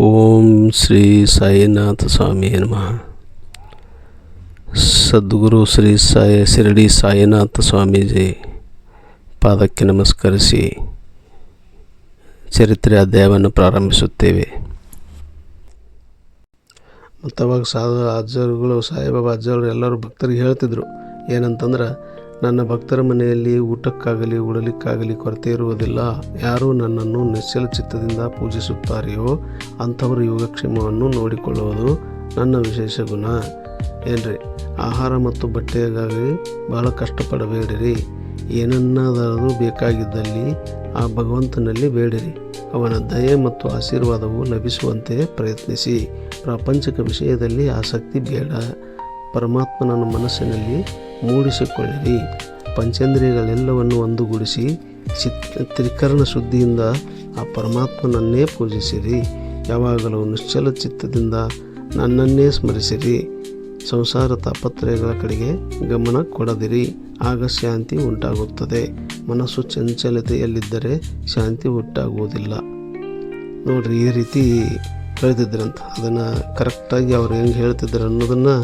ಓಂ ಶ್ರೀ ಸಾಯಿನಾಥ ಸ್ವಾಮಿ ನಮಃ. ಸದ್ಗುರು ಶ್ರೀ ಸಾಯಿ ಶಿರಡಿ ಸಾಯಿನಾಥ ಸ್ವಾಮೀಜಿ ಪಾದಕ್ಕೆ ನಮಸ್ಕರಿಸಿ ಚರಿತ್ರೆ ಅಧ್ಯಾಯವನ್ನು ಪ್ರಾರಂಭಿಸುತ್ತೇವೆ. ಮತ್ತು ಅವಾಗ ಸಾಧು ಅಜ್ಜರುಗಳು, ಸಾಯಿಬಾಬಾ ಅಜ್ಜರು ಎಲ್ಲರೂ ಭಕ್ತರಿಗೆ ಹೇಳ್ತಿದ್ರು, ಏನಂತಂದ್ರೆ ನನ್ನ ಭಕ್ತರ ಮನೆಯಲ್ಲಿ ಊಟಕ್ಕಾಗಲಿ, ಉಡಲಿಕ್ಕಾಗಲಿ ಕೊರತೆ ಇರುವುದಿಲ್ಲ. ಯಾರು ನನ್ನನ್ನು ನಿಶ್ಚಲ ಚಿತ್ತದಿಂದ ಪೂಜಿಸುತ್ತಾರೆಯೋ ಅಂಥವರು ಯೋಗಕ್ಷೇಮವನ್ನು ನೋಡಿಕೊಳ್ಳುವುದು ನನ್ನ ವಿಶೇಷ ಗುಣ. ಏನ್ರಿ, ಆಹಾರ ಮತ್ತು ಬಟ್ಟೆಗಾಗಿ ಬಹಳ ಕಷ್ಟಪಡಬೇಡಿರಿ. ಏನನ್ನಾದರೂ ಬೇಕಾಗಿದ್ದಲ್ಲಿ ಆ ಭಗವಂತನಲ್ಲಿ ಬೇಡಿರಿ. ಅವನ ದಯೆ ಮತ್ತು ಆಶೀರ್ವಾದವು ಲಭಿಸುವಂತೆ ಪ್ರಯತ್ನಿಸಿ. ಪ್ರಾಪಂಚಿಕ ವಿಷಯದಲ್ಲಿ ಆಸಕ್ತಿ ಬೇಡ. ಪರಮಾತ್ಮನನ್ನು ಮನಸ್ಸಿನಲ್ಲಿ ಮೂಡಿಸಿಕೊಳ್ಳಿರಿ. ಪಂಚೇಂದ್ರಿಯಗಳೆಲ್ಲವನ್ನು ಒಂದುಗೂಡಿಸಿ ಚಿತ್, ತ್ರಿಕರಣ ಶುದ್ಧಿಯಿಂದ ಆ ಪರಮಾತ್ಮನನ್ನೇ ಪೂಜಿಸಿರಿ. ಯಾವಾಗಲೂ ನಿಶ್ಚಲ ಚಿತ್ತದಿಂದ ನನ್ನನ್ನೇ ಸ್ಮರಿಸಿರಿ. ಸಂಸಾರ ತಾಪತ್ರಯಗಳ ಕಡೆಗೆ ಗಮನ ಕೊಡದಿರಿ. ಆಗ ಶಾಂತಿ ಉಂಟಾಗುತ್ತದೆ. ಮನಸ್ಸು ಚಂಚಲತೆಯಲ್ಲಿದ್ದರೆ ಶಾಂತಿ ಉಂಟಾಗುವುದಿಲ್ಲ. ನೋಡ್ರಿ ಈ ರೀತಿ ಹೇಳ್ತಿದ್ರಂತ ಅದನ್ನು ಕರೆಕ್ಟಾಗಿ ಅವ್ರು ಹೆಂಗೆ ಹೇಳ್ತಿದ್ರು ಅನ್ನೋದನ್ನು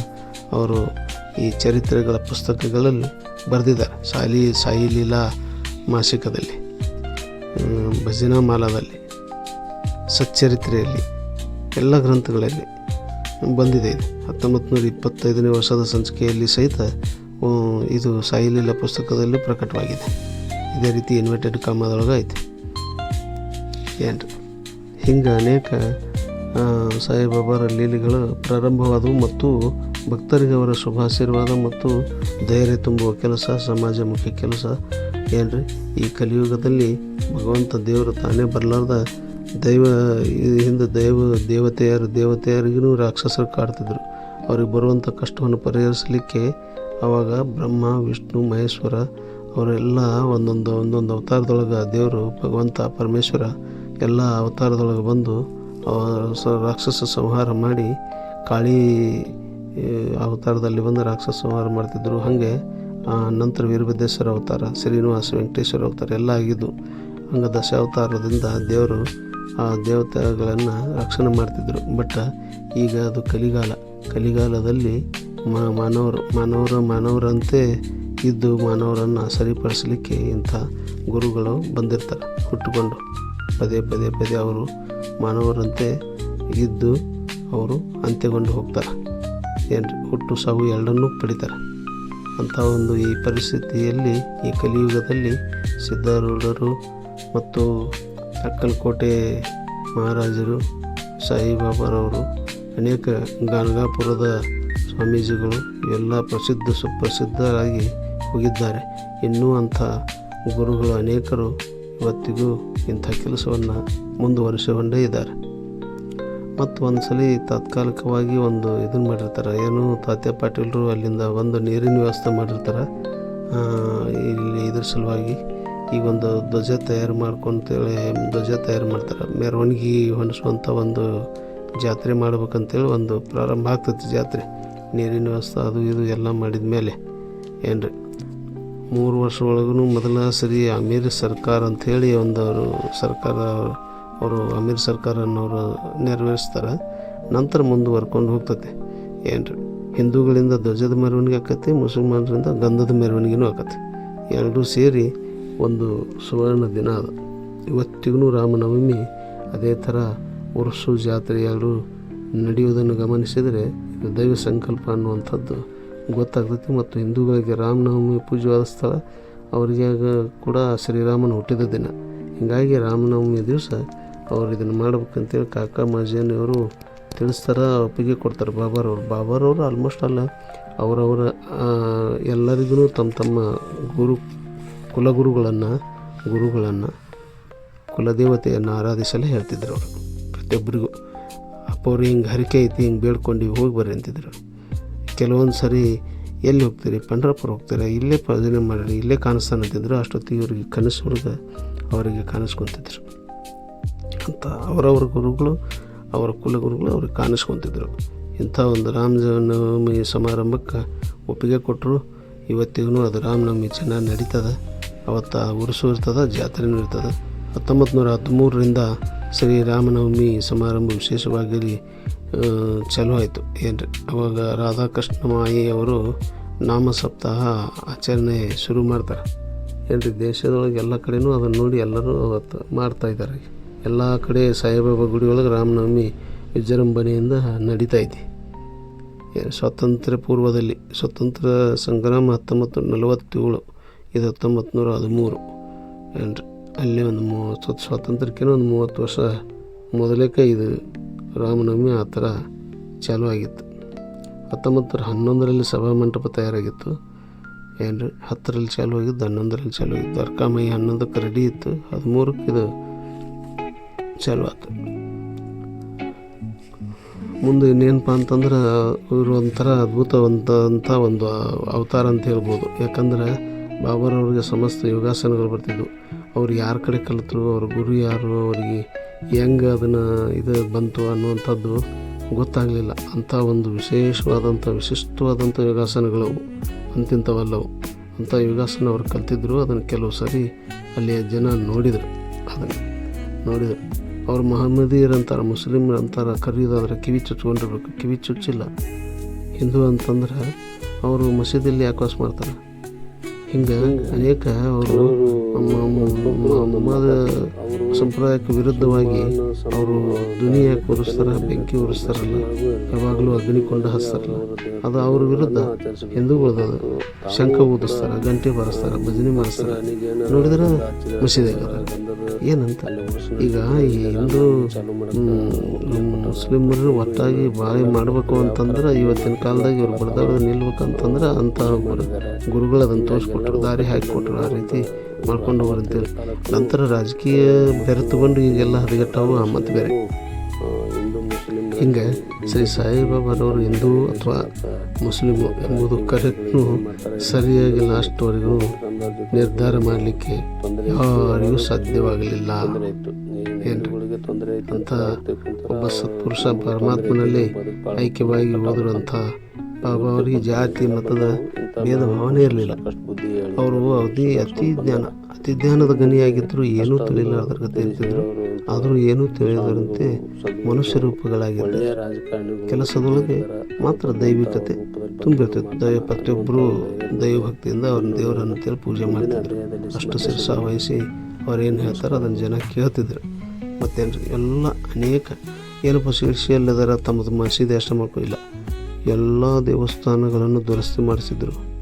ಅವರು ಈ ಚರಿತ್ರೆಗಳ ಪುಸ್ತಕಗಳಲ್ಲಿ ಬರೆದಿದ್ದಾರೆ. ಸಾಲಿ, ಸಾಯಿ ಲೀಲಾ ಮಾಸಿಕದಲ್ಲಿ ಭಜನಾ ಮಾಲಾದಲ್ಲಿ, ಸಚ್ಚರಿತ್ರೆಯಲ್ಲಿ, ಎಲ್ಲ ಗ್ರಂಥಗಳಲ್ಲಿ ಬಂದಿದೆ ಇದು. ಹತ್ತೊಂಬತ್ತು ನೂರ ಇಪ್ಪತ್ತೈದನೇ ವರ್ಷದ ಸಂಚಿಕೆಯಲ್ಲಿ ಸಹಿತ ಇದು ಸಾಯಿ ಲೀಲಾ ಪುಸ್ತಕದಲ್ಲೂ ಪ್ರಕಟವಾಗಿದೆ. ಇದೇ ರೀತಿ ಇನ್ವರ್ಟೆಡ್ ಕಾಮದೊಳಗೆ ಐತೆ. ಏನು ಹಿಂಗೆ ಅನೇಕ ಸಾಯಿಬಾಬಾರ ಲೀಲೆಗಳು ಪ್ರಾರಂಭವಾದವು ಮತ್ತು ಭಕ್ತರಿಗೆ ಅವರ ಶುಭಾಶೀರ್ವಾದ ಮತ್ತು ಧೈರ್ಯ ತುಂಬುವ ಕೆಲಸ ಸಮಾಜಮುಖಿ ಕೆಲಸ. ಏನ್ರಿ? ಈ ಕಲಿಯುಗದಲ್ಲಿ ಭಗವಂತ ದೇವರು ತಾನೇ ಬರಲಾರ್ದ ದೈವ ಹಿಂದೆ ದೈವ, ದೇವತೆಯರು, ದೇವತೆಯರಿಗೂ ರಾಕ್ಷಸರು ಕಾಡ್ತಿದ್ರು. ಅವ್ರಿಗೆ ಬರುವಂಥ ಕಷ್ಟವನ್ನು ಪರಿಹರಿಸಲಿಕ್ಕೆ ಆವಾಗ ಬ್ರಹ್ಮ, ವಿಷ್ಣು, ಮಹೇಶ್ವರ, ಅವರೆಲ್ಲ ಒಂದೊಂದು ಒಂದೊಂದು ಅವತಾರದೊಳಗೆ ದೇವರು ಭಗವಂತ, ಪರಮೇಶ್ವರ ಎಲ್ಲ ಅವತಾರದೊಳಗೆ ಬಂದು ರಾಕ್ಷಸ ಸಂಹಾರ ಮಾಡಿ ಕಾಳಿ ಅವತಾರದಲ್ಲಿ ಬಂದು ರಾಕ್ಷಸ ಸಂಹಾರ ಮಾಡ್ತಿದ್ದರು ಹಾಗೆ ನಂತರ ವೀರಭದ್ರೇಶ್ವರ ಅವತಾರ, ಶ್ರೀನಿವಾಸ ವೆಂಕಟೇಶ್ವರ ಅವತಾರ ಎಲ್ಲ ಆಗಿದ್ದು, ಹಂಗೆ ದಶಾವತಾರದಿಂದ ದೇವರು ಆ ದೇವತೆಗಳನ್ನು ರಕ್ಷಣೆ ಮಾಡ್ತಿದ್ದರು ಬಟ್, ಈಗ ಅದು ಕಲಿಗಾಲ. ಕಲಿಗಾಲದಲ್ಲಿ ಮಾನವರು ಮಾನವರು, ಮಾನವರಂತೆ ಇದ್ದು ಮಾನವರನ್ನು ಸರಿಪಡಿಸಲಿಕ್ಕೆ ಇಂಥ ಗುರುಗಳು ಬಂದಿರ್ತಾರೆ, ಹುಟ್ಟುಕೊಂಡು. ಪದೇ ಪದೇ ಪದೇ ಅವರು ಮಾನವರಂತೆ ಇದ್ದು ಅವರು ಅಂತ್ಯಗೊಂಡು ಹೋಗ್ತಾರೆ. ಏನು ಹುಟ್ಟು ಸಾವು ಎರಡನ್ನೂ ಪಡಿತಾರೆ. ಅಂಥ ಒಂದು ಈ ಪರಿಸ್ಥಿತಿಯಲ್ಲಿ ಈ ಕಲಿಯುಗದಲ್ಲಿ ಸಿದ್ಧಾರೂಢರು ಮತ್ತು ಅಕ್ಕಲಕೋಟೆ ಮಹಾರಾಜರು, ಸಾಯಿಬಾಬಾರವರು, ಅನೇಕ ಗಾನಗಾಪುರದ ಸ್ವಾಮೀಜಿಗಳು ಎಲ್ಲ ಪ್ರಸಿದ್ಧ ಸುಪ್ರಸಿದ್ಧರಾಗಿ ಹೋಗಿದ್ದಾರೆ. ಇನ್ನೂ ಅಂಥ ಗುರುಗಳು ಅನೇಕರು ಇವತ್ತಿಗೂ ಇಂಥ ಕೆಲಸವನ್ನು ಮುಂದುವರಿಸಿಕೊಂಡೇ ಇದ್ದಾರೆ. ಮತ್ತು ಒಂದು ಸಲ ತಾತ್ಕಾಲಿಕವಾಗಿ ಒಂದು ಇದನ್ನು ಮಾಡಿರ್ತಾರೆ. ಏನು ತಾತ್ಯ ಪಾಟೀಲರು ಅಲ್ಲಿಂದ ಒಂದು ನೀರಿನ ವ್ಯವಸ್ಥೆ ಮಾಡಿರ್ತಾರೆ. ಇಲ್ಲಿ ಇದ್ರ ಸಲುವಾಗಿ ಈಗ ಒಂದು ಧ್ವಜ ತಯಾರು ಮಾಡ್ಕೊಂತೇಳಿ, ಧ್ವಜ ತಯಾರು ಮಾಡ್ತಾರೆ. ಮೆರವಣಿಗೆ ಹೊಣಿಸುವಂಥ ಒಂದು ಜಾತ್ರೆ ಮಾಡ್ಬೇಕಂತೇಳಿ ಒಂದು ಪ್ರಾರಂಭ ಆಗ್ತೈತಿ ಜಾತ್ರೆ. ನೀರಿನ ವ್ಯವಸ್ಥೆ ಅದು ಇದು ಎಲ್ಲ ಮಾಡಿದ ಮೇಲೆ ಏನ್ರಿ? ಮೂರು ವರ್ಷ ಒಳಗೂ ಮೊದಲ ಸರಿ ಅಮೀರ್ ಸರ್ಕಾರ ಅಂಥೇಳಿ ಒಂದು ಅವರು ಸರ್ಕಾರ, ಅವರು ಅಮೀರ್ ಸರ್ಕಾರ ಅನ್ನೋರು ನೆರವೇರಿಸ್ತಾರೆ. ನಂತರ ಮುಂದುವರ್ಕೊಂಡು ಹೋಗ್ತತೆ ಏನ್ರಿ? ಹಿಂದೂಗಳಿಂದ ಧ್ವಜದ ಮೆರವಣಿಗೆ ಆಕತಿ, ಮುಸಲ್ಮಾನರಿಂದ ಗಂಧದ ಮೆರವಣಿಗೆನೂ ಆಕತಿ. ಎರಡೂ ಸೇರಿ ಒಂದು ಸುವರ್ಣ ದಿನ ಅದು. ಇವತ್ತಿಗೂ ರಾಮನವಮಿ, ಅದೇ ಥರ ಉರ್ಸು ಜಾತ್ರೆ ಎರಡು ನಡೆಯುವುದನ್ನು ಗಮನಿಸಿದರೆ ದೈವ ಸಂಕಲ್ಪ ಅನ್ನುವಂಥದ್ದು. ಗೊತ್ತಾಗ್ತೈತಿ ಮತ್ತು ಹಿಂದೂಗಳಿಗೆ ರಾಮನವಮಿ ಪೂಜೆವಾದ ಸ್ಥಳ, ಅವರಿಗೆ ಕೂಡ ಶ್ರೀರಾಮನ ಹುಟ್ಟಿದ ದಿನ. ಹೀಗಾಗಿ ರಾಮನವಮಿ ದಿವಸ ಅವ್ರು ಇದನ್ನು ಮಾಡ್ಬೇಕಂತೇಳಿ ಕಾಕ ಮಾಜಿಯವರು ತಿಳಿಸ್ತಾರೆ, ಒಪ್ಪಿಗೆ ಕೊಡ್ತಾರೆ. ಬಾಬಾರವ್ರು, ಬಾಬಾರವರು ಆಲ್ಮೋಸ್ಟ್ ಅಲ್ಲ, ಅವರವರ ಎಲ್ಲರಿಗೂ ತಮ್ಮ ತಮ್ಮ ಗುರು, ಕುಲಗುರುಗಳನ್ನು, ಗುರುಗಳನ್ನು, ಕುಲದೇವತೆಯನ್ನು ಆರಾಧಿಸಲು ಹೇಳ್ತಿದ್ರು ಅವರು. ಪ್ರತಿಯೊಬ್ಬರಿಗೂ. ಅಪ್ಪ ಅವ್ರು ಹಿಂಗೆ ಹರಿಕೆ ಐತಿ, ಹಿಂಗೆ ಬೇಡ್ಕೊಂಡು ಹೋಗಿ ಬರ್ರಿ ಅಂತಿದ್ರು. ಕೆಲವೊಂದು ಸರಿ ಎಲ್ಲಿ ಹೋಗ್ತೀರಿ? ಪಂಡ್ರಪುರ ಹೋಗ್ತೀರಾ? ಇಲ್ಲೇ ಪ್ರಯೋಜನೆ ಮಾಡಿರಿ, ಇಲ್ಲೇ ಕಾಣಿಸ್ತಾನೆ ಅಂತಿದ್ರು ಅಷ್ಟೊತ್ತಿಗೆ ಇವ್ರಿಗೆ ಹುಡುಗ ಅವರಿಗೆ ಕಾಣಿಸ್ಕೊತಿದ್ರು. ಅಂತ ಅವರವ್ರ ಗುರುಗಳು, ಅವರ ಕುಲಗುರುಗಳು ಅವ್ರಿಗೆ ಕಾಣಿಸ್ಕೊತಿದ್ರು. ಇಂಥ ಒಂದು ರಾಮನವಮಿ ಸಮಾರಂಭಕ್ಕೆ ಒಪ್ಪಿಗೆ ಕೊಟ್ಟರು. ಇವತ್ತಿಗೂ ಅದು ರಾಮನವಮಿ ಚೆನ್ನಾಗಿ ನಡೀತದೆ. ಅವತ್ತು ಉರುಸು ಇರ್ತದೆ, ಜಾತ್ರೆನೂ ಇರ್ತದೆ. ಹತ್ತೊಂಬತ್ತು ನೂರ ಹದಿಮೂರರಿಂದ ಶ್ರೀರಾಮನವಮಿ ಸಮಾರಂಭ ವಿಶೇಷವಾಗಿ ಚಾಲೂ ಆಯಿತು. ಏನ್ರಿ? ಅವಾಗ ರಾಧಾಕೃಷ್ಣ ಮಾಯಿ ಅವರು ನಾಮ ಸಪ್ತಾಹ ಆಚರಣೆ ಶುರು ಮಾಡ್ತಾರೆ. ಏನ್ರಿ? ದೇಶದೊಳಗೆ ಎಲ್ಲ ಕಡೆನೂ ಅದನ್ನು ನೋಡಿ ಎಲ್ಲರೂ ಅವತ್ತು ಮಾಡ್ತಾ ಇದ್ದಾರೆ. ಎಲ್ಲ ಕಡೆ ಸಾಯಿಬಾಬಾ ಗುಡಿಯೊಳಗೆ ರಾಮನವಮಿ ವಿಜೃಂಭಣೆಯಿಂದ ನಡೀತಾ ಇದೆ ಸ್ವಾತಂತ್ರ್ಯ ಪೂರ್ವದಲ್ಲಿ, ಸ್ವಾತಂತ್ರ್ಯ ಸಂಗ್ರಾಮ ಹತ್ತೊಂಬತ್ತು ನಲವತ್ತೇಳು, ಇದು ಹತ್ತೊಂಬತ್ತು ನೂರ ಹದಿಮೂರು. ಏನ್ರಿ? ಅಲ್ಲಿ ಒಂದು ಮೂವತ್ತು ಸ್ವಾತಂತ್ರ್ಯಕ್ಕಿಂತ ಒಂದು ಮೂವತ್ತು ವರ್ಷ ಮೊದಲೇಕ ಇದು ರಾಮನವಮಿ ಆ ಥರ ಚಾಲೂ ಆಗಿತ್ತು. ಹತ್ತೊಂಬತ್ತರ ಹನ್ನೊಂದರಲ್ಲಿ ಸಭಾ ಮಂಟಪ ತಯಾರಾಗಿತ್ತು. ಏನು ಹತ್ತರಲ್ಲಿ ಚಾಲೂ ಆಗಿದ್ದು ಹನ್ನೊಂದರಲ್ಲಿ ಚಾಲೂ ಆಗಿತ್ತು. ಅರ್ಕಾಮಯಿ ಹನ್ನೊಂದಕ್ಕೆ ರೆಡಿ ಇತ್ತು. ಹದಿಮೂರಕ್ಕೆ ಇದು ಚಾಲೂ ಆಯ್ತು ಮುಂದೆ ಇನ್ನೇನಪ್ಪ ಅಂತಂದ್ರೆ, ಇವರು ಒಂಥರ ಅದ್ಭುತವಂತ ಒಂದು ಅವತಾರ ಅಂತ ಹೇಳ್ಬೋದು. ಯಾಕಂದ್ರೆ ಬಾಬರವ್ರಿಗೆ ಸಮಸ್ತ ಯೋಗಾಸನಗಳು ಬರ್ತಿದ್ವು. ಅವ್ರು ಯಾರ ಕಡೆ ಕಲಿತರು, ಅವ್ರ ಗುರು ಯಾರು, ಅವರಿಗೆ ಹೆಂಗೆ ಅದನ್ನು ಇದು ಬಂತು ಅನ್ನುವಂಥದ್ದು ಗೊತ್ತಾಗಲಿಲ್ಲ. ಅಂಥ ಒಂದು ವಿಶೇಷವಾದಂಥ, ವಿಶಿಷ್ಟವಾದಂಥ ಯೋಗಾಸನಗಳು ಅಂತಿಂಥವಲ್ಲವು ಅಂಥ ಯೋಗಾಸನ ಅವ್ರು ಕಲ್ತಿದ್ರು, ಅದನ್ನು ಕೆಲವು ಸರಿ ಅಲ್ಲಿಯ ಜನ ನೋಡಿದರು. ಅದನ್ನು ನೋಡಿದರು. ಅವ್ರು ಮಹಮ್ಮದಿಯರಂತಾರೆ ಮುಸ್ಲಿಮ್ರು ಅಂತಾರೆ ಕರೆಯೋದಾದ್ರೆ ಕಿವಿ ಚುಚ್ಕೊಂಡಿರ್ಬೇಕು. ಕಿವಿ ಚುಚ್ಚಿಲ್ಲ. ಹಿಂದೂ ಅಂತಂದ್ರೆ ಅವರು ಮಸೀದಿಯಲ್ಲಿ ಯಾಕೆ ವಾಸ ಮಾಡ್ತಾರೆ? ಹಿಂಗೆ ಅನೇಕ ಅವರು ಮದ ಸಂಪ್ರದಾಯಕ್ಕೆ ವಿರುದ್ಧವಾಗಿ ಅವರು ಧ್ವನಿ ಯಾಕೆ ಉರಿಸ್ತಾರೆ ಬೆಂಕಿ ಉರಿಸ್ತಾರಲ್ಲ ಯಾವಾಗಲೂ ಅಗ್ನಿ ಅಗ್ನಿಕೊಂಡ ಹಚ್ತಾರಲ್ಲ. ಅದು ಅವ್ರ ವಿರುದ್ಧ ಹಿಂದೂಗಳು ಅದು ಶಂಖ ಊದಿಸ್ತಾರೆ ಗಂಟೆ ಬಾರಿಸ್ತಾರೆ ಭಜನೆ ಮಾಡಿಸ್ತಾರೆ. ನೋಡಿದ್ರೆ ಮಸೀದಿ ಏನಂತ? ಈಗ ಈ ಹಿಂದೂ ಮುಸ್ಲಿಮರು ಒಟ್ಟಾಗಿ ಬಾಳಿ ಮಾಡಬೇಕು ಅಂತಂದ್ರೆ ಇವತ್ತಿನ ಕಾಲದಾಗ ಇವ್ರು ಬಡದಾಗ ನಿಲ್ಬೇಕಂತಂದ್ರೆ ಅಂಥ ಗುರುಗಳು ಅದನ್ನು ತೋರಿಸ್ಕೊಟ್ರು ದಾರಿ ಹಾಕಿಕೊಟ್ರು ಆ ರೀತಿ ಮಾಡ್ಕೊಂಡು ಹೋಗ್ರಂತೇಳಿ ನಂತರ ರಾಜಕೀಯ ಬೆರೆತುಕೊಂಡು ಈಗೆಲ್ಲ ಹದಗೆಟ್ಟವು ಮತ್ತು ಬೇರೆ. ಹಿಂಗೆ ಶ್ರೀ ಸಾಯಿಬಾಬಾರವರು ಹಿಂದೂ ಅಥವಾ ಮುಸ್ಲಿಮು ಎಂಬುದು ಕರೆಕ್ಟ್ನು ಸರಿಯಾಗಿ ಲಾಸ್ಟ್ವರೆಗೂ ನಿರ್ಧಾರ ಮಾಡಲಿಕ್ಕೆ ಯಾರಿಗೂ ಸಾಧ್ಯವಾಗಲಿಲ್ಲ. ಏನ್ರಿ? ಅಂತ ಒಬ್ಬ ಸತ್ಪುರುಷ ಪರಮಾತ್ಮನಲ್ಲಿ ಐಕ್ಯವಾಗಿ ಹೋದ್ರಂಥ ಬಾಬಾ ಅವರಿಗೆ ಜಾತಿ, ಮತದ ಭೇದ ಭಾವನೆ ಇರಲಿಲ್ಲ. ಅವರು ಅತಿ ಅತಿ ಜ್ಞಾನ, ಅತಿ ಜ್ಞಾನದ ಗಣಿಯಾಗಿದ್ದರು ಏನೂ ತಿಳಿಲಾರ್ದ್ರ ಗತಿ ಇರ್ತಿದ್ರು ಆದರೂ ಏನೂ ತಿಳಿಯದಂತೆ ಮನುಷ್ಯ ರೂಪಗಳಾಗಿದ್ದರು ಕೆಲಸದೊಳಗೆ ಮಾತ್ರ ದೈವಿಕತೆ ತುಂಬಿರ್ತಿತ್ತು ದೈವ ಪ್ರತಿಯೊಬ್ಬರು ದೈವಭಕ್ತಿಯಿಂದ ಅವ್ರನ್ನ ದೇವರನ್ನು ಅಂತೇಳಿ ಪೂಜೆ ಮಾಡ್ತಿದ್ರು. ಅಷ್ಟು ಶಿರಸ ವಹಿಸಿ ಅವ್ರೇನು ಹೇಳ್ತಾರೋ ಅದನ್ನು ಜನ ಕೇಳ್ತಿದ್ರು. ಮತ್ತೇನು ಎಲ್ಲ ಅನೇಕ ಏನಪ್ಪ ಶಿರ್ಷಿಯಲ್ಲಿದಾರ ತಮ್ಮದು ಮಸೀದಿ ಅಷ್ಟ ಮಾಡ್ಕೊಂಡಿಲ್ಲ ಎಲ್ಲ ದೇವಸ್ಥಾನಗಳನ್ನು ದುರಸ್ತಿ ಮಾಡಿಸಿದ್ರು.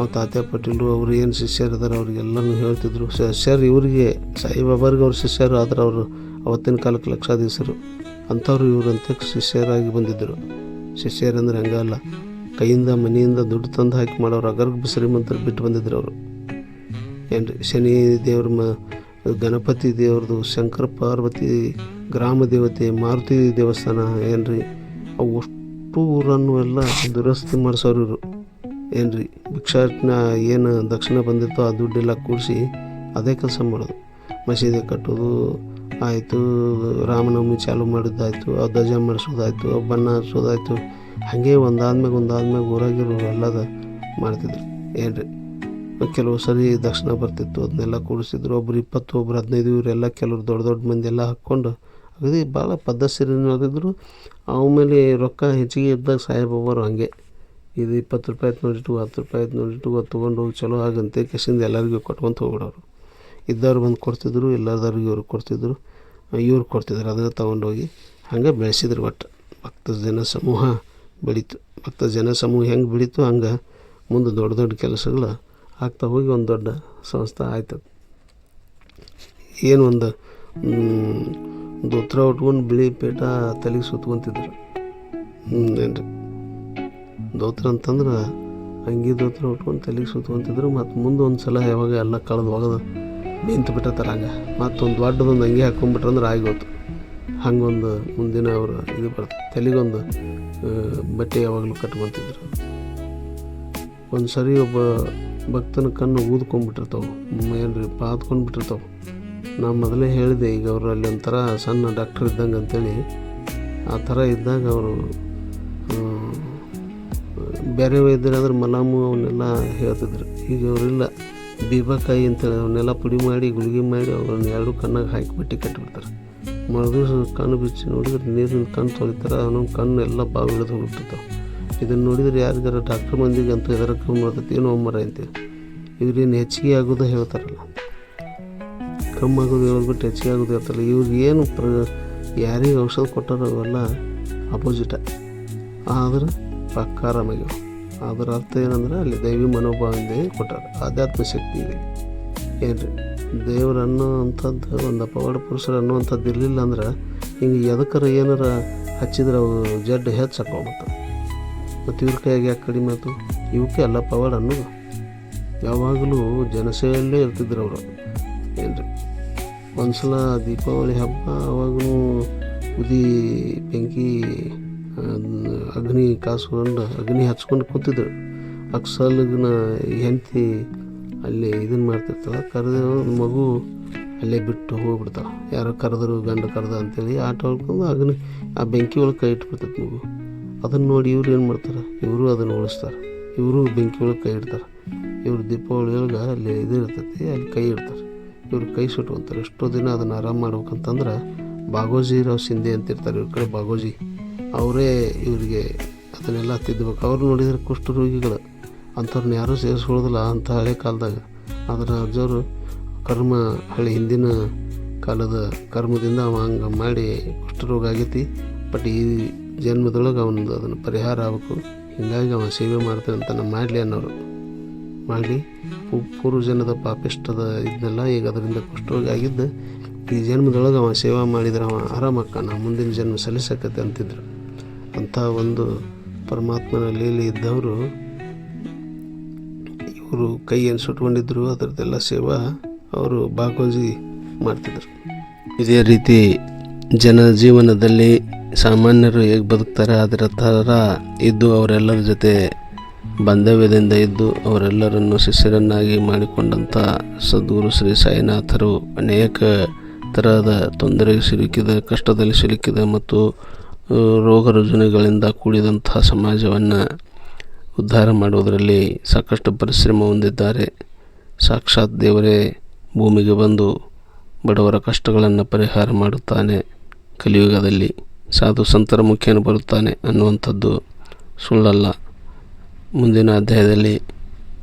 ಆ ತಾತ್ಯ ಪಟೀಲರು ಅವರು ಏನು ಶಿಷ್ಯರಿದ್ದಾರೆ ಅವ್ರಿಗೆಲ್ಲರೂ ಹೇಳ್ತಿದ್ರು. ಶಿಷ್ಯರು ಇವರಿಗೆ ಸಾಯಿಬಾಬಾರಿಗೆ ಅವ್ರ ಶಿಷ್ಯರು, ಆದರೆ ಅವರು ಅವತ್ತಿನ ಕಾಲಕ್ಕೆ ಲಕ್ಷಾಧೀಶರು. ಅಂಥವ್ರು ಇವರಂತೆ ಶಿಷ್ಯರಾಗಿ ಬಂದಿದ್ದರು. ಶಿಷ್ಯರಂದ್ರೆ ಹಂಗಲ್ಲ ಕೈಯಿಂದ ಮನೆಯಿಂದ ದುಡ್ಡು ತಂದು ಹಾಕಿ ಮಾಡೋರು ಅಗರ್ಭ ಶ್ರೀಮಂತರು ಬಿಟ್ಟು ಬಂದಿದ್ರು ಅವರು. ಏನ್ರಿ, ಶನಿ ದೇವ್ರ ಮ, ಗಣಪತಿ ದೇವ್ರದ್ದು ಶಂಕರ ಪಾರ್ವತಿ ಗ್ರಾಮ ದೇವತೆ, ಮಾರುತಿ ದೇವಸ್ಥಾನ ಏನ್ರಿ, ಅವು ಅಷ್ಟು ಊರನ್ನು ಎಲ್ಲ ದುರಸ್ತಿ ಮಾಡಿಸೋರು ಇವರು. ಏನ್ರಿ? ಭಿಕ್ಷಾಟನ ಏನು ದಕ್ಷಿಣ ಬಂದಿತ್ತೋ ಆ ದುಡ್ಡೆಲ್ಲ ಕೂಡಿಸಿ ಅದೇ ಕೆಲಸ ಮಾಡೋದು. ಮಸೀದಿ ಕಟ್ಟೋದು, ಆಯಿತು, ರಾಮನವಮಿ ಚಾಲು ಮಾಡಿದ್ದಾಯಿತು, ಆ ಧ್ವಜ ಮಾಡಿಸೋದಾಯಿತು ಬಣ್ಣ ಹಾರಿಸೋದಾಯಿತು, ಹಾಗೆ ಒಂದಾದ್ಮೇಲೆ ಒಂದಾದ್ಮೇಲೆ ಊರಾಗಿರೋ ಎಲ್ಲದ ಮಾಡ್ತಿದ್ರು. ಏನ್ರಿ? ಕೆಲವು ಸರಿ ದಕ್ಷಿಣ ಬರ್ತಿತ್ತು, ಅದನ್ನೆಲ್ಲ ಕೂಡಿಸಿದ್ರು. ಒಬ್ರು ಇಪ್ಪತ್ತು, ಒಬ್ರು ಹದಿನೈದು, ಇವರೆಲ್ಲ ಕೆಲವ್ರು ದೊಡ್ಡ ದೊಡ್ಡ ಮಂದಿ ಎಲ್ಲ ಹಾಕ್ಕೊಂಡು ಅಗದಿ ಭಾಳ ಪದ್ಧತಿ ನಡೆದಿದ್ರು ಆಮೇಲೆ ರೊಕ್ಕ ಹೆಚ್ಚಿಗೆ ಇದ್ದಾಗ ಸಾಹೇಬವರು ಹಂಗೆ. ಇದು ಇಪ್ಪತ್ತು ರೂಪಾಯಿ ಆಯ್ತು ನೋಡಿಟ್ಟು ಹತ್ತು ರೂಪಾಯಿ ಆಯ್ತು ನೋಡಿಟ್ಟು ತೊಗೊಂಡು ಹೋಗಿ ಚಲೋ ಆಗಂತೆ, ಕೆಸಿಂದ ಎಲ್ಲರಿಗೂ ಕೊಟ್ಕೊಂತ ಹೋಗ್ಬಿಡೋರು. ಇದ್ದವ್ರು ಬಂದು ಕೊಡ್ತಿದ್ರು ಎಲ್ಲದವ್ರಿಗೆ ಇವ್ರು ಕೊಡ್ತಿದ್ರು ಇವ್ರು ಕೊಡ್ತಿದ್ರು, ಅದನ್ನು ತೊಗೊಂಡೋಗಿ ಹಂಗೆ ಬೆಳೆಸಿದ್ರು ಒಟ್ಟು. ಭಕ್ತ ಜನ ಸಮೂಹ ಬೆಳೀತು. ಭಕ್ತ ಜನ ಸಮೂಹ ಹೆಂಗೆ ಬೆಳೀತು, ಹಂಗೆ ಮುಂದೆ ದೊಡ್ಡ ದೊಡ್ಡ ಕೆಲಸಗಳು ಆಗ್ತಾ ಹೋಗಿ ಒಂದು ದೊಡ್ಡ ಸಂಸ್ಥೆ ಆಯ್ತು ಏನು ಒಂದು ದೋತ್ರ ಉಟ್ಕೊಂಡು ಬಿಳಿ ಪೇಟ ತಲೆಗೆ ಸುತ್ಕೊತಿದ್ರು. ಹ್ಞೂ ಏನ್ರಿ. ದೋತ್ರ ಅಂತಂದ್ರೆ ಅಂಗಿ ದೋತ್ರ ಉಟ್ಕೊಂಡು ತಲೆಗೆ ಸುತ್ಕೊಂತಿದ್ರು, ಮತ್ತು ಮುಂದೆ ಒಂದು ಸಲ ಯಾವಾಗ ಎಲ್ಲ ಕಳೆದು ಹೋಗೋದು, ನಿಂತು ಬಿಟ್ಟಿರ್ತಾರೆ ಹಂಗೆ. ಮತ್ತೊಂದು ದೊಡ್ಡದೊಂದು ಅಂಗಿ ಹಾಕ್ಕೊಂಬಿಟ್ರೆ ಅಂದ್ರೆ ಆಗೋತು ಹಂಗೊಂದು ಮುಂದಿನ ಅವರು ಇದು ಬರ್ತದೆ ತಲೆಗೊಂದು ಬಟ್ಟೆ ಯಾವಾಗಲೂ ಕಟ್ಕೊತಿದ್ರು. ಒಂದು ಸರಿ ಒಬ್ಬ ಭಕ್ತನ ಕಣ್ಣು ಊದ್ಕೊಂಡ್ಬಿಟ್ಟಿರ್ತಾವೆ ಏನ್ರಿ, ಪಾತ್ಕೊಂಡ್ಬಿಟ್ಟಿರ್ತಾವೆ. ನಾ ಮೊದಲೇ ಹೇಳಿದೆ, ಈಗ ಅವರು ಅಲ್ಲಿ ಒಂಥರ ಸಣ್ಣ ಡಾಕ್ಟ್ರ್ ಇದ್ದಂಗೆ ಅಂತೇಳಿ. ಆ ಥರ ಇದ್ದಾಗ ಅವರು ಬೇರೆ ವೈದ್ಯರಾದ್ರೆ ಮಲಾಮು ಅವನ್ನೆಲ್ಲ ಹೇಳ್ತಿದ್ರು. ಈಗ ಅವರೆಲ್ಲ. ಬೀಬಕಾಯಿ ಅಂತೇಳಿ ಅವನ್ನೆಲ್ಲ ಪುಡಿ ಮಾಡಿ, ಗುಳಿಗೆ ಮಾಡಿ ಅವ್ರನ್ನ ಎರಡು ಕಣ್ಣಾಗ ಹಾಕಿ ಬಟ್ಟೆ ಕಟ್ಟಿಬಿಡ್ತಾರೆ ಮರುದಿವ್ಸ ಕಣ್ಣು ಬಿಚ್ಚಿ ನೋಡಿದ್ರೆ ನೀರಿನ ಕಣ್ಣು ತೊಳಿತಾರೆ ಅವನ ಕಣ್ಣು ಎಲ್ಲ ಬಾವು ಹಿಡಿದು ಹೋಗ್ಬಿಟ್ಟಿರ್ತಾವೆ. ಇದನ್ನು ನೋಡಿದ್ರೆ ಯಾರಿಗಾರ ಡಾಕ್ಟ್ರ್ ಮಂದಿಗೆ ಅಂತೂ ಕಮ್ಮಿ ಮಾಡ್ತೈತೆ ಏನೋ ಮರ ಅಂತೀವಿ. ಇವ್ರೇನು ಹೆಚ್ಚಿಗೆ ಆಗೋದು ಹೇಳ್ತಾರಲ್ಲ. ಕಮ್ಮಿ ಆಗೋದು ಹೇಳ್ಬಿಟ್ಟು ಹೆಚ್ಚಿಗೆ ಆಗೋದು ಹೇಳ್ತಾರಲ್ಲ. ಇವ್ರಿಗೆ ಏನು ಪ್ರ, ಯಾರಿಗೆ ಔಷಧ ಕೊಟ್ಟಾರೋ ಅವೆಲ್ಲ ಅಪೋಸಿಟ ಆದ್ರೆ ಪಕ್ಕ ಅದರ ಅರ್ಥ ಏನಂದ್ರೆ ಅಲ್ಲಿ ದೈವಿ ಮನೋಭಾವದಿಂದ ಕೊಟ್ಟಾರೆ, ಆಧ್ಯಾತ್ಮ ಶಕ್ತಿ ಇದೆ ಏನ್ರಿ? ದೇವ್ರು ಅನ್ನೋ ಅಂಥದ್ದು ಒಂದು ಪವಾಡ ಪುರುಷರು ಅನ್ನುವಂಥದ್ದು ಇರಲಿಲ್ಲ ಅಂದ್ರೆ ಹಿಂಗೆ ಎದಕ್ಕರ ಏನಾರ ಹಚ್ಚಿದ್ರೆ ಅವು ಜಡ್ಡು ಹೆಚ್ಚು ಮತ್ತು ಇವ್ರ ಕೈಯಾಗ ಯಾಕೆ ಕಡಿಮೆ ಆಯಿತು? ಇವಕ್ಕೆ ಎಲ್ಲ ಪವಾಡ ಅನ್ನೋದು. ಯಾವಾಗಲೂ ಜನಸೇವೆಯಲ್ಲೇ ಇರ್ತಿದ್ರು ಅವರು. ಏನ್ರಿ? ಒಂದು ಸಲ ದೀಪಾವಳಿ ಹಬ್ಬ ಅವಾಗೂ ಉದಿ ಬೆಂಕಿ ಅಗ್ನಿ ಕಾಸ್ಕೊಂಡು, ಅಗ್ನಿ ಹಚ್ಕೊಂಡು ಕೂತಿದ್ರು. ಅಕ್ಸಲ್ಗನ ಹೆಂಡತಿ ಅಲ್ಲಿ ಇದನ್ನು ಮಾಡ್ತಿರ್ತಾಳೆ ಕರೆದ ಮಗು ಅಲ್ಲೇ ಬಿಟ್ಟು ಹೋಗ್ಬಿಡ್ತಾಳೆ. ಯಾರೋ ಕರೆದ್ರು, ಗಂಡ ಕರೆದ ಅಂತೇಳಿ ಆಟ ಹೊಡ್ಕೊಂಡು ಅಗ್ನಿ, ಆ ಬೆಂಕಿ ಒಳಗೆ ಕೈ ಇಟ್ಬಿಡ್ತೈತೆ ಮಗು. ಅದನ್ನು ನೋಡಿ ಇವ್ರು ಏನು ಮಾಡ್ತಾರೆ? ಇವರು ಅದನ್ನು ಉಳಿಸ್ತಾರೆ. ಇವರು ಬೆಂಕಿ ಒಳಗೆ ಕೈ ಇಡ್ತಾರೆ. ಇವರು ದೀಪಾವಳಿ ಒಳಗೆ ಅಲ್ಲಿ ಇದು ಇರ್ತೈತಿ, ಅಲ್ಲಿ ಕೈ ಇಡ್ತಾರೆ. ಇವರು ಕೈ ಸುಟ್ಕೊಂತಾರೆ. ಎಷ್ಟೋ ದಿನ ಅದನ್ನು ಆರಾಮ ಮಾಡ್ಬೇಕಂತಂದ್ರೆ ಬಾಗೋಜಿ ರಾವ್ ಸಿಂಧೆ ಅಂತಿರ್ತಾರೆ ಇವ್ರ ಕಡೆ ಬಾಗೋಜಿ ಅವರೇ ಇವರಿಗೆ ಅದನ್ನೆಲ್ಲ ತಿದ್ದಬೇಕು. ಅವ್ರು ನೋಡಿದರೆ ಕುಷ್ಠರೋಗಿಗಳು ಅಂಥವ್ರನ್ನ ಯಾರೂ ಸೇರಿಸ್ಕೊಳ್ಳೋದಿಲ್ಲ ಅಂಥ ಹಳೆ ಕಾಲದಾಗ. ಆದರೆ ಅಜ್ಜವರು ಕರ್ಮ ಹಳೆ ಹಿಂದಿನ ಕಾಲದ ಕರ್ಮದಿಂದ ಅವ ಹಂಗೆ ಮಾಡಿ ಕುಷ್ಠರೋಗ ಆಗೈತಿ. ಬಟ್ ಈ ಜನ್ಮದೊಳಗೆ ಅವನದು ಅದನ್ನು ಪರಿಹಾರ ಆಗಬೇಕು. ಹೀಗಾಗಿ ಅವ ಸೇವೆ ಮಾಡ್ತಾನೆ ಅಂತ ನಮ್ಮ ಮಾಡಲಿ ಅನ್ನೋರು. ಮಾಡಲಿ. ಪೂರ್ವ ಜನ್ಮದ ಪಾಪಿಷ್ಟದ ಇದನ್ನೆಲ್ಲ ಈಗ ಅದರಿಂದ ಕುಷ್ಠರೋಗ ಆಗಿದ್ದು ಈ ಜನ್ಮದೊಳಗೆ ಅವ ಸೇವಾ ಮಾಡಿದ್ರೆ ಅವ ನಾ ಮುಂದಿನ ಜನ್ಮ ಸಲ್ಲಿಸಕತ್ತೆ ಅಂತಿದ್ರು. ಅಂಥ ಒಂದು ಪರಮಾತ್ಮನ ಲೀಲೆ ಇದ್ದವರು, ಇವರು ಕೈಯನ್ನು ಸುಟ್ಕೊಂಡಿದ್ರು, ಅದರದ್ದೆಲ್ಲ ಸೇವಾ ಅವರು ಬಾಗೋಜಿ ಮಾಡ್ತಿದ್ರು. ಇದೇ ರೀತಿ ಜನ ಜೀವನದಲ್ಲಿ ಸಾಮಾನ್ಯರು ಹೇಗೆ ಬದುಕ್ತಾರೆ, ಅದರ ಥರ ಇದ್ದು ಅವರೆಲ್ಲರ ಜೊತೆ ಬಾಂಧವ್ಯದಿಂದ ಇದ್ದು ಅವರೆಲ್ಲರನ್ನು ಶಿಷ್ಯರನ್ನಾಗಿ ಮಾಡಿಕೊಂಡಂಥ ಸದ್ಗುರು ಶ್ರೀ ಸಾಯಿನಾಥರು ಅನೇಕ ತರಹದ ತೊಂದರೆಗೆ ಸಿಲುಕಿದ, ಕಷ್ಟದಲ್ಲಿ ಸಿಲುಕಿದ ಮತ್ತು ರೋಗ ರುಜಿನಗಳಿಂದ ಕೂಡಿದಂತಹ ಸಮಾಜವನ್ನು ಉದ್ಧಾರ ಮಾಡುವುದರಲ್ಲಿ ಸಾಕಷ್ಟು ಪರಿಶ್ರಮ ಹೊಂದಿದ್ದಾರೆ. ಸಾಕ್ಷಾತ್ ದೇವರೇ, ಭೂಮಿಗೆ ಬಂದು ಬಡವರ ಕಷ್ಟಗಳನ್ನು ಪರಿಹಾರ ಮಾಡುತ್ತಾನೆ ಕಲಿಯುಗದಲ್ಲಿ. ಸಾಧು ಸಂತರ ಮುಖೇನ ಬರುತ್ತಾನೆ ಅನ್ನುವಂಥದ್ದು ಸುಳ್ಳಲ್ಲ. ಮುಂದಿನ ಅಧ್ಯಾಯದಲ್ಲಿ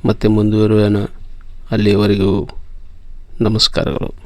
ಮತ್ತೆ ಮುಂದುವರಿಯೋಣ. ಅಲ್ಲಿಯವರೆಗೂ ನಮಸ್ಕಾರಗಳು.